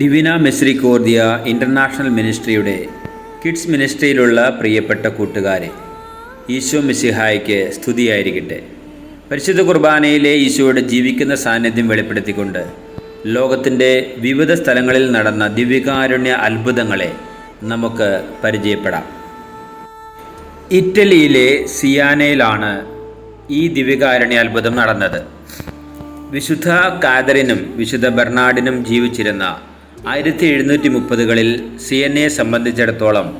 ഡിവിന മെസ്രിക്കോർദിയ international മിനിസ്ട്രിയുടെ kids മിനിസ്ട്രിയിലുള്ള പ്രിയപ്പെട്ട കൂട്ടുകാരെ ഈശോ മിസിഹായ്ക്ക് സ്തുതിയായിരിക്കട്ടെ. പരിശുദ്ധ കുർബാനയിലെ ഈശോയുടെ ജീവിക്കുന്ന സാന്നിധ്യം വെളിപ്പെടുത്തിക്കൊണ്ട് ലോകത്തിന്റെ വിവിധ സ്ഥലങ്ങളിൽ നടന്ന ദിവ്യകാരുണ്യ അത്ഭുതങ്ങളെ നമുക്ക് പരിചയപ്പെടാം. ഇറ്റലിയിലെ സിയാനയിലാണ് ഈ ദിവ്യകാരുണ്യ അത്ഭുതം നടന്നത്. വിശുദ്ധ കാതറിനും വിശുദ്ധ ബെർണാഡിനും ജീവിച്ചിരുന്ന ആയിരത്തി എഴുന്നൂറ്റി മുപ്പതുകളിൽ സി എൻ എ സംബന്ധിച്ചിടത്തോളം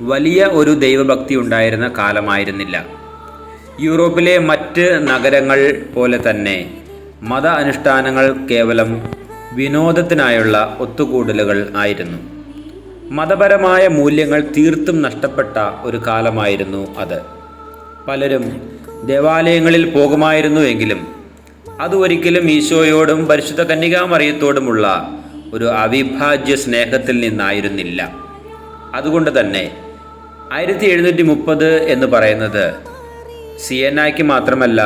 വലിയ ഒരു ദൈവഭക്തി ഉണ്ടായിരുന്ന കാലമായിരുന്നില്ല. യൂറോപ്പിലെ മറ്റ് നഗരങ്ങൾ പോലെ തന്നെ മത അനുഷ്ഠാനങ്ങൾ കേവലം വിനോദത്തിനായുള്ള ഒത്തുകൂടലുകൾ ആയിരുന്നു. മതപരമായ മൂല്യങ്ങൾ തീർത്തും നഷ്ടപ്പെട്ട ഒരു കാലമായിരുന്നു അത്. പലരും ദേവാലയങ്ങളിൽ പോകുമായിരുന്നുവെങ്കിലും അത് ഒരിക്കലും ഈശോയോടും പരിശുദ്ധ കന്യകാമറിയത്തോടുമുള്ള ഒരു അവിഭാജ്യ സ്നേഹത്തിൽ നിന്നായിരുന്നില്ല. അതുകൊണ്ട് തന്നെ ആയിരത്തി എഴുന്നൂറ്റി മുപ്പത് എന്ന് പറയുന്നത് സിയനായ്ക്ക് മാത്രമല്ല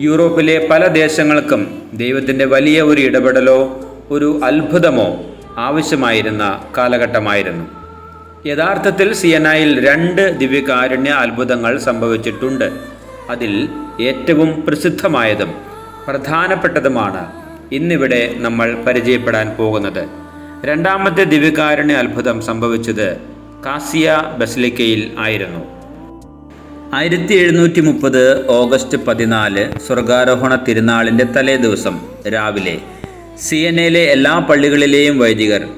യൂറോപ്പിലെ പല ദേശങ്ങൾക്കും ദൈവത്തിന്റെ വലിയ ഒരു ഇടപെടലോ ഒരു അത്ഭുതമോ ആവശ്യമായിരുന്ന കാലഘട്ടമായിരുന്നു. യഥാർത്ഥത്തിൽ സിയനായിൽ രണ്ട് ദിവ്യകാരുണ്യ അത്ഭുതങ്ങൾ സംഭവിച്ചിട്ടുണ്ട്. അതിൽ ഏറ്റവും പ്രസിദ്ധമായതും പ്രധാനപ്പെട്ടതുമാണ് ഇന്നിവിടെ നമ്മൾ പരിചയപ്പെടാൻ പോകുന്നത്. രണ്ടാമത്തെ ദിവ്യകാരുണ്യ അത്ഭുതം സംഭവിച്ചത് കാസിയ ബസ്ലിക്കയിൽ ആയിരുന്നു. ആയിരത്തി എഴുന്നൂറ്റി മുപ്പത് ഓഗസ്റ്റ് പതിനാല് സ്വർഗാരോഹണ തിരുനാളിന്റെ തലേ ദിവസം രാവിലെ സിയനയിലെ എല്ലാ പള്ളികളിലെയും വൈദികർ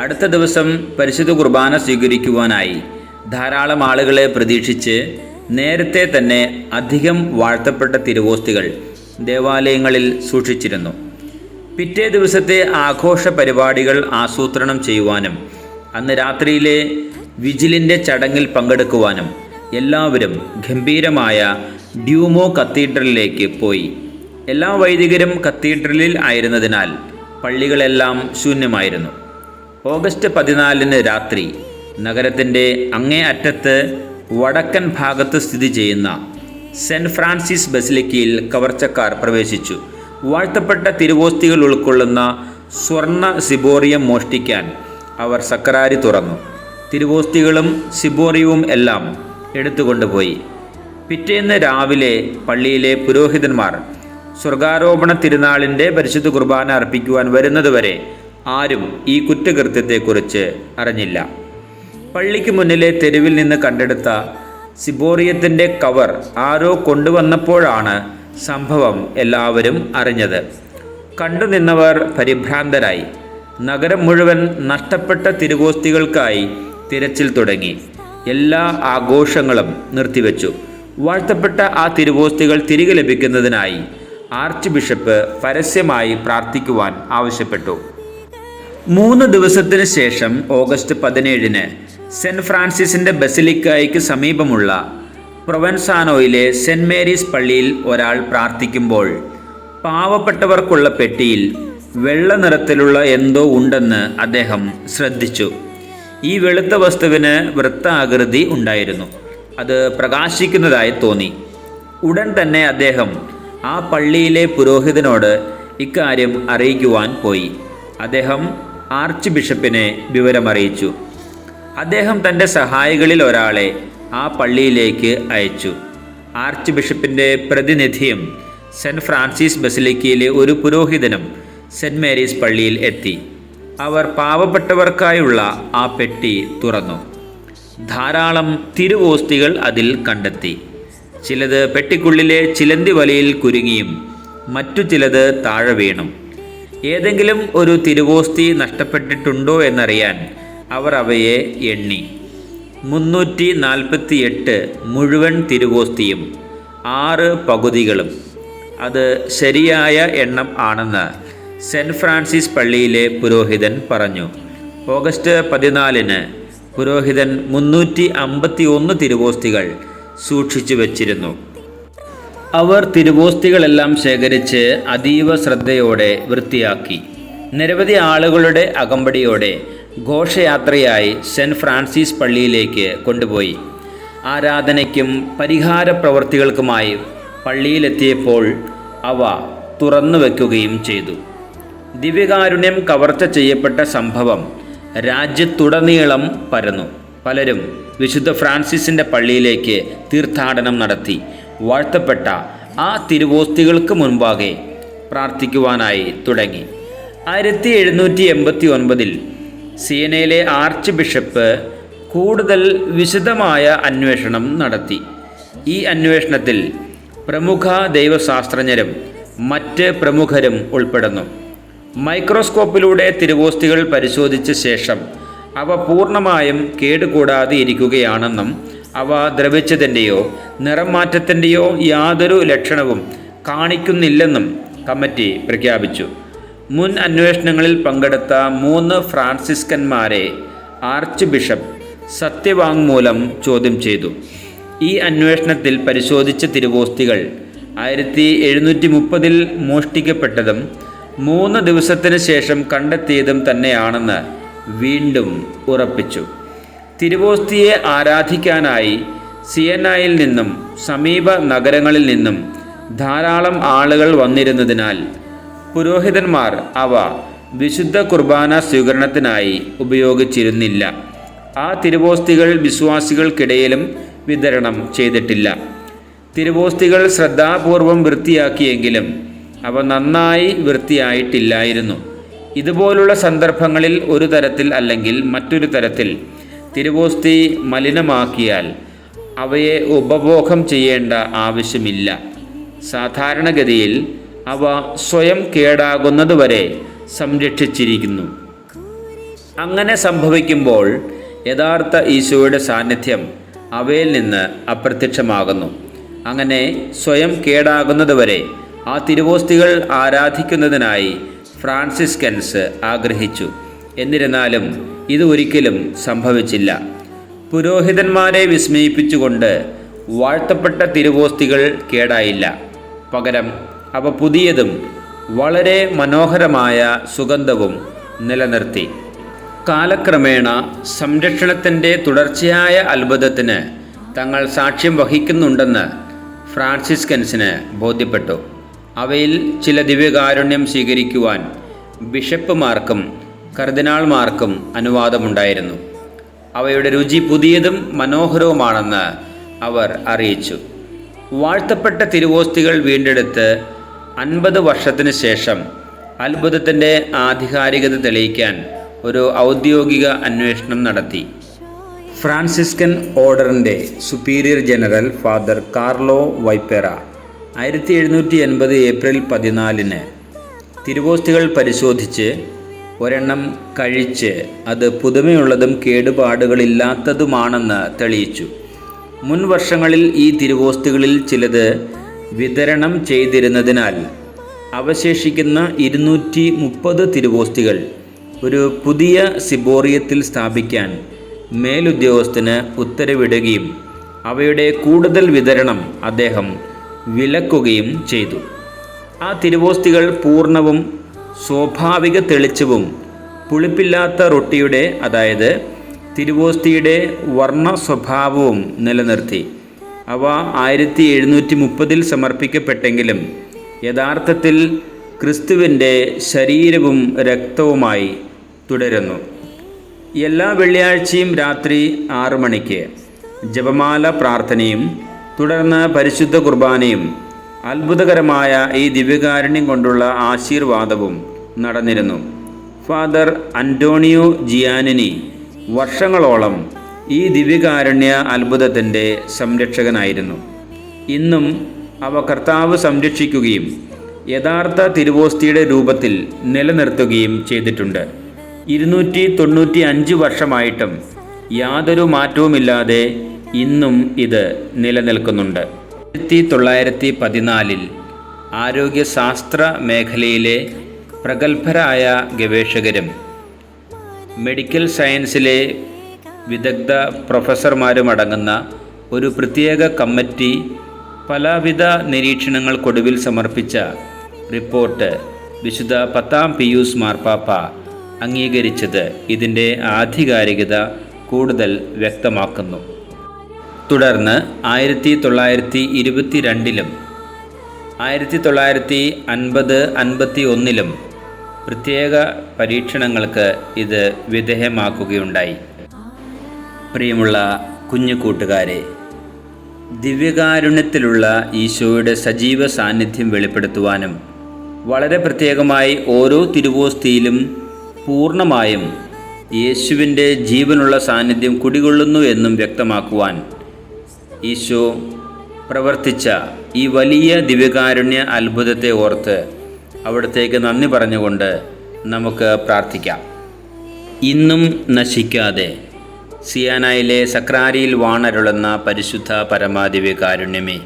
അടുത്ത ദിവസം പരിശുദ്ധ കുർബാന സ്വീകരിക്കുവാനായി ധാരാളം ആളുകളെ പ്രതീക്ഷിച്ച് നേരത്തെ തന്നെ അധികം വാഴ്ത്തപ്പെട്ട തിരുവോസ്തികൾ ദേവാലയങ്ങളിൽ സൂക്ഷിച്ചിരുന്നു. പിറ്റേ ദിവസത്തെ ആഘോഷ പരിപാടികൾ ആസൂത്രണം ചെയ്യുവാനും അന്ന് രാത്രിയിലെ വിജിലിന്റെ ചടങ്ങിൽ പങ്കെടുക്കുവാനും എല്ലാവരും ഗംഭീരമായ ഡ്യൂമോ കത്തീഡ്രലിലേക്ക് പോയി. എല്ലാ വൈദികരും കത്തീഡ്രലിൽ ആയിരുന്നതിനാൽ പള്ളികളെല്ലാം ശൂന്യമായിരുന്നു. ഓഗസ്റ്റ് പതിനാലിന് രാത്രി നഗരത്തിന്റെ അങ്ങേ അറ്റത്ത് വടക്കൻ ഭാഗത്ത് സ്ഥിതി ചെയ്യുന്ന സെന്റ് ഫ്രാൻസിസ് ബസിലിക്കയിൽ കവർച്ചക്കാർ പ്രവേശിച്ചു. വാഴ്ത്തപ്പെട്ട തിരുവോസ്തികൾ ഉൾക്കൊള്ളുന്ന സ്വർണ സിബോറിയം മോഷ്ടിക്കാൻ അവർ സക്കരാരി തുറന്നു. തിരുവോസ്തികളും സിബോറിയവും എല്ലാം എടുത്തുകൊണ്ടുപോയി. പിറ്റേന്ന് രാവിലെ പള്ളിയിലെ പുരോഹിതന്മാർ സ്വർഗാരോപണ തിരുനാളിന്റെ പരിശുദ്ധ കുർബാന അർപ്പിക്കുവാൻ വരുന്നതുവരെ ആരും ഈ കുറ്റകൃത്യത്തെക്കുറിച്ച് അറിഞ്ഞില്ല. പള്ളിക്ക് മുന്നിലെ തെരുവിൽ നിന്ന് കണ്ടെടുത്ത സിബോറിയത്തിന്റെ കവർ ആരോ കൊണ്ടുവന്നപ്പോഴാണ് സംഭവം എല്ലാവരും അറിഞ്ഞത്. കണ്ടുനിന്നവർ പരിഭ്രാന്തരായി. നഗരം മുഴുവൻ നഷ്ടപ്പെട്ട തിരുഗോസ്തികൾക്കായി തിരച്ചിൽ തുടങ്ങി. എല്ലാ ആഘോഷങ്ങളും നിർത്തിവെച്ചു. വാഴ്ത്തപ്പെട്ട ആ തിരുവോസ്തികൾ തിരികെ ലഭിക്കുന്നതിനായി ആർച്ച് ബിഷപ്പ് പരസ്യമായി പ്രാർത്ഥിക്കുവാൻ ആവശ്യപ്പെട്ടു. മൂന്ന് ദിവസത്തിന് ശേഷം ഓഗസ്റ്റ് പതിനേഴിന് സെന്റ് ഫ്രാൻസിസിന്റെ ബസിലിക്കായ്ക്ക് സമീപമുള്ള പ്രൊവൻസാനോയിലെ സെന്റ് മേരീസ് പള്ളിയിൽ ഒരാൾ പ്രാർത്ഥിക്കുമ്പോൾ പാവപ്പെട്ടവർക്കുള്ള പെട്ടിയിൽ വെള്ള നിറത്തിലുള്ള എന്തോ ഉണ്ടെന്ന് അദ്ദേഹം ശ്രദ്ധിച്ചു. ഈ വെളുത്ത വസ്തുവിന് വൃത്താകൃതി ഉണ്ടായിരുന്നു. അത് പ്രകാശിക്കുന്നതായി തോന്നി. ഉടൻ തന്നെ അദ്ദേഹം ആ പള്ളിയിലെ പുരോഹിതനോട് ഇക്കാര്യം അറിയിക്കുവാൻ പോയി. അദ്ദേഹം ആർച്ച് ബിഷപ്പിനെ വിവരമറിയിച്ചു. അദ്ദേഹം തന്റെ സഹായികളിൽ ഒരാളെ ആ പള്ളിയിലേക്ക് അയച്ചു. ആർച്ച് ബിഷപ്പിന്റെ പ്രതിനിധിയും സെന്റ് ഫ്രാൻസിസ് ബസിലിക്കയിലെ ഒരു പുരോഹിതനും സെന്റ് മേരീസ് പള്ളിയിൽ എത്തി. അവർ പാവപ്പെട്ടവർക്കായുള്ള ആ പെട്ടി തുറന്നു. ധാരാളം തിരുവോസ്തികൾ അതിൽ കണ്ടെത്തി. ചിലത് പെട്ടിക്കുള്ളിലെ ചിലന്തി വലയിൽ കുരുങ്ങിയും മറ്റു ചിലത് താഴെ വീണും. ഏതെങ്കിലും ഒരു തിരുവോസ്തി നഷ്ടപ്പെട്ടിട്ടുണ്ടോ എന്നറിയാൻ അവർ അവയെ എണ്ണി. മുന്നൂറ്റി നാൽപ്പത്തി എട്ട് മുഴുവൻ തിരുവോസ്തിയും ആറ് പകുതികളും. അത് ശരിയായ എണ്ണം ആണെന്ന് സെന്റ് ഫ്രാൻസിസ് പള്ളിയിലെ പുരോഹിതൻ പറഞ്ഞു. ഓഗസ്റ്റ് പതിനാലിന് പുരോഹിതൻ മുന്നൂറ്റി അമ്പത്തി ഒന്ന് തിരുവോസ്തികൾ സൂക്ഷിച്ചു വച്ചിരുന്നു. അവർ തിരുവോസ്തികളെല്ലാം ശേഖരിച്ച് അതീവ ശ്രദ്ധയോടെ വൃത്തിയാക്കി. നിരവധി ആളുകളുടെ അകമ്പടിയോടെ ഘോഷയാത്രയായി സെന്റ് ഫ്രാൻസിസ് പള്ളിയിലേക്ക് കൊണ്ടുപോയി. ആരാധനയ്ക്കും പരിഹാര പ്രവർത്തികൾക്കുമായി പള്ളിയിലെത്തിയപ്പോൾ അവ തുറന്നു വയ്ക്കുകയും ചെയ്തു. ദിവ്യകാരുണ്യം കവർച്ച ചെയ്യപ്പെട്ട സംഭവം രാജ്യത്തുടനീളം പരന്നു. പലരും വിശുദ്ധ ഫ്രാൻസിസിന്റെ പള്ളിയിലേക്ക് തീർത്ഥാടനം നടത്തി. വാഴ്ത്തപ്പെട്ട ആ തിരുവോസ്തികൾക്ക് മുൻപാകെ പ്രാർത്ഥിക്കുവാനായി തുടങ്ങി. ആയിരത്തി എഴുന്നൂറ്റി എൺപത്തി ഒൻപതിൽ സിയനയിലെ ആർച്ച് ബിഷപ്പ് കൂടുതൽ വിശദമായ അന്വേഷണം നടത്തി. ഈ അന്വേഷണത്തിൽ പ്രമുഖ ദൈവശാസ്ത്രജ്ഞരും മറ്റ് പ്രമുഖരും ഉൾപ്പെടുന്നു. മൈക്രോസ്കോപ്പിലൂടെ തിരുവോസ്തികൾ പരിശോധിച്ച ശേഷം അവ പൂർണമായും കേടുകൂടാതെ ഇരിക്കുകയാണെന്നും അവ ദ്രവിച്ചതിന്റെയോ നിറം മാറ്റത്തിന്റെയോ യാതൊരു ലക്ഷണവും കാണിക്കുന്നില്ലെന്നും കമ്മിറ്റി പ്രഖ്യാപിച്ചു. മുൻ അന്വേഷണങ്ങളിൽ പങ്കെടുത്ത മൂന്ന് ഫ്രാൻസിസ്കന്മാരെ ആർച്ച് ബിഷപ്പ് സത്യവാങ്മൂലം ചോദ്യം ചെയ്തു. ഈ അന്വേഷണത്തിൽ പരിശോധിച്ച തിരുവോസ്തികൾ ആയിരത്തി എഴുന്നൂറ്റി മുപ്പതിൽ മോഷ്ടിക്കപ്പെട്ടതും മൂന്ന് ദിവസത്തിന് ശേഷം കണ്ടെത്തിയതും തന്നെയാണെന്ന് വീണ്ടും ഉറപ്പിച്ചു. തിരുവോസ്തിയെ ആരാധിക്കാനായി സിയനായിൽ നിന്നും സമീപ നഗരങ്ങളിൽ നിന്നും ധാരാളം ആളുകൾ വന്നിരുന്നതിനാൽ പുരോഹിതന്മാർ അവ വിശുദ്ധ കുർബാന സ്വീകരണത്തിനായി ഉപയോഗിച്ചിരുന്നില്ല. ആ തിരുവോസ്തികൾ വിശ്വാസികൾക്കിടയിലും വിതരണം ചെയ്തിട്ടില്ല. തിരുവോസ്തികൾ ശ്രദ്ധാപൂർവം വൃത്തിയാക്കിയെങ്കിലും അവ നന്നായി വൃത്തിയായിട്ടില്ലായിരുന്നു. ഇതുപോലുള്ള സന്ദർഭങ്ങളിൽ ഒരു തരത്തിൽ അല്ലെങ്കിൽ മറ്റൊരു തരത്തിൽ തിരുവോസ്തി മലിനമാക്കിയാൽ അവയെ ഉപഭോഗം ചെയ്യേണ്ട ആവശ്യമില്ല. സാധാരണഗതിയിൽ അവ സ്വയം കേടാകുന്നതുവരെ സംരക്ഷിച്ചിരിക്കുന്നു. അങ്ങനെ സംഭവിക്കുമ്പോൾ യഥാർത്ഥ ഈശോയുടെ സാന്നിധ്യം അവയിൽ നിന്ന് അപ്രത്യക്ഷമാകുന്നു. അങ്ങനെ സ്വയം കേടാകുന്നതുവരെ ആ തിരുവോസ്തികൾ ആരാധിക്കുന്നതിനായി ഫ്രാൻസിസ്കൻസ് ആഗ്രഹിച്ചു. എന്നിരുന്നാലും ഇത് ഒരിക്കലും സംഭവിച്ചില്ല. പുരോഹിതന്മാരെ വിസ്മയിപ്പിച്ചുകൊണ്ട് വാഴ്ത്തപ്പെട്ട തിരുവോസ്തികൾ കേടായില്ല. പകരം അവ പുതിയതും വളരെ മനോഹരമായ സുഗന്ധവും നിലനിർത്തി. കാലക്രമേണ സംരക്ഷണത്തിന്റെ തുടർച്ചയായ അത്ഭുതത്തിന് തങ്ങൾ സാക്ഷ്യം വഹിക്കുന്നുണ്ടെന്ന് ഫ്രാൻസിസ്കൻസിന് ബോധ്യപ്പെട്ടു. അവയിൽ ചില ദിവ്യകാരുണ്യം സ്വീകരിക്കുവാൻ ബിഷപ്പുമാർക്കും കർദിനാൾമാർക്കും അനുവാദമുണ്ടായിരുന്നു. അവയുടെ രുചി പുതിയതും മനോഹരവുമാണെന്ന് അവർ അറിയിച്ചു. വാഴ്ത്തപ്പെട്ട തിരുവോസ്തികൾ വീണ്ടെടുത്ത് അൻപത് വർഷത്തിന് ശേഷം അത്ഭുതത്തിന്റെ ആധികാരികത തെളിയിക്കാൻ ഒരു ഔദ്യോഗിക അന്വേഷണം നടത്തി. ഫ്രാൻസിസ്കൻ ഓർഡറിന്റെ സുപ്പീരിയർ ജനറൽ ഫാദർ കാർലോ വൈപ്പേറ ആയിരത്തി എഴുന്നൂറ്റി എൺപത് ഏപ്രിൽ പതിനാലിന് തിരുവോസ്തികൾ പരിശോധിച്ച് ഒരെണ്ണം കഴിച്ച് അത് പുതുമയുള്ളതും കേടുപാടുകളില്ലാത്തതുമാണെന്ന് തെളിയിച്ചു. മുൻ വർഷങ്ങളിൽ ഈ തിരുവോസ്തികളിൽ ചിലത് വിതരണം ചെയ്തിരുന്നതിനാൽ അവശേഷിക്കുന്ന ഇരുന്നൂറ്റി മുപ്പത് തിരുവോസ്തികൾ ഒരു പുതിയ സിബോറിയത്തിൽ സ്ഥാപിക്കാൻ മേലുദ്യോഗസ്ഥന് ഉത്തരവിടുകയും അവയുടെ കൂടുതൽ വിതരണം അദ്ദേഹം വിലക്കുകയും ചെയ്തു. ആ തിരുവോസ്തികൾ പൂർണവും സ്വാഭാവിക തെളിച്ചവും പുളിപ്പില്ലാത്ത റൊട്ടിയുടെ അതായത് തിരുവോസ്തിയുടെ വർണ സ്വഭാവവും നിലനിർത്തി. അവ ആയിരത്തി എഴുന്നൂറ്റി മുപ്പതിൽ സമർപ്പിക്കപ്പെട്ടെങ്കിലും യഥാർത്ഥത്തിൽ ക്രിസ്തുവിന്റെ ശരീരവും രക്തവുമായി തുടരുന്നു. എല്ലാ വെള്ളിയാഴ്ചയും രാത്രി ആറു മണിക്ക് ജപമാല പ്രാർത്ഥനയും തുടർന്ന് പരിശുദ്ധ കുർബാനയും അത്ഭുതകരമായ ഈ ദിവ്യകാരുണ്യം കൊണ്ടുള്ള ആശീർവാദവും നടന്നിരുന്നു. ഫാദർ അന്റോണിയോ ജിയാനിനി വർഷങ്ങളോളം ഈ ദിവ്യകാരുണ്യ അത്ഭുതത്തിന്റെ സംരക്ഷകനായിരുന്നു. ഇന്നും അവ കർത്താവ് സംരക്ഷിക്കുകയും യഥാർത്ഥ തിരുവോസ്തിയുടെ രൂപത്തിൽ നിലനിർത്തുകയും ചെയ്തിട്ടുണ്ട്. ഇരുന്നൂറ്റി തൊണ്ണൂറ്റി അഞ്ച് വർഷമായിട്ടും യാതൊരു മാറ്റവുമില്ലാതെ ഇന്നും ഇത് നിലനിൽക്കുന്നുണ്ട്. ആയിരത്തി തൊള്ളായിരത്തി പതിനാലിൽ ആരോഗ്യശാസ്ത്ര മേഖലയിലെ പ്രഗത്ഭരായ ഗവേഷകരും മെഡിക്കൽ സയൻസിലെ വിദഗ്ധ പ്രൊഫസർമാരുമടങ്ങുന്ന ഒരു പ്രത്യേക കമ്മിറ്റി പലവിധ നിരീക്ഷണങ്ങൾക്കൊടുവിൽ സമർപ്പിച്ച റിപ്പോർട്ട് വിശുദ്ധ പത്താം പിയൂസ് മാർപ്പാപ്പ അംഗീകരിച്ചത് ഇതിന്റെ ആധികാരികത കൂടുതൽ വ്യക്തമാക്കുന്നു. തുടർന്ന് ആയിരത്തി തൊള്ളായിരത്തി ഇരുപത്തി രണ്ടിലും ആയിരത്തി തൊള്ളായിരത്തി അൻപത് അൻപത്തി ഒന്നിലും പ്രത്യേക പരീക്ഷണങ്ങൾക്ക് ഇത് വിധേയമാക്കുകയുണ്ടായി. പ്രിയമുള്ള കുഞ്ഞു കൂട്ടുകാരെ ദിവ്യകാരുണ്യത്തിലുള്ള ഈശോയുടെ സജീവ സാന്നിധ്യം വെളിപ്പെടുത്തുവാനും വളരെ പ്രത്യേകമായി ഓരോ തിരുവോസ്തിയിലും പൂർണമായും യേശുവിന്റെ ജീവനുള്ള സാന്നിധ്യം കുടികൊള്ളുന്നു എന്നും വ്യക്തമാക്കുവാൻ ഈശോ പ്രവർത്തിച്ച ഈ വലിയ ദിവ്യകാരുണ്യ അത്ഭുതത്തെ ഓർത്ത് അവിടത്തേക്ക് നന്ദി പറഞ്ഞുകൊണ്ട് നമുക്ക് പ്രാർത്ഥിക്കാം. ഇന്നും നശിക്കാതെ സിയാനായിലെ സക്രാരിയിൽ വാണരുളുന്ന പരിശുദ്ധ പരമാദിവ്യ കാരുണ്യമേ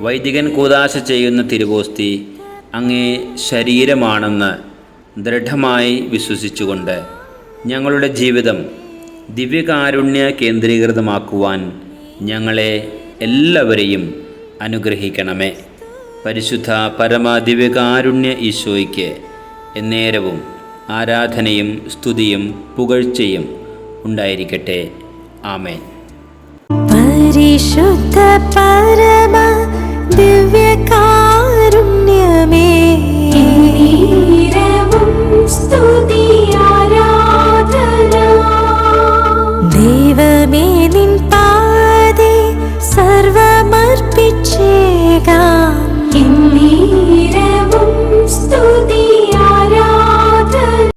വൈദികൻ കൂതാശ ചെയ്യുന്ന തിരുവോസ്തി അങ്ങേ ശരീരമാണെന്ന് ദൃഢമായി വിശ്വസിച്ചുകൊണ്ട് ഞങ്ങളുടെ ജീവിതം ദിവ്യകാരുണ്യ കേന്ദ്രീകൃതമാക്കുവാൻ ഞങ്ങളെ എല്ലാവരെയും അനുഗ്രഹിക്കണമേ. പരിശുദ്ധ പരമദിവ്യകാരുണ്യ ഈശോയ്ക്ക് എന്നേരവും ആരാധനയും സ്തുതിയും പുകഴ്ചയും ഉണ്ടായിരിക്കട്ടെ. ആമേൻ. പരിശുദ്ധ പരമ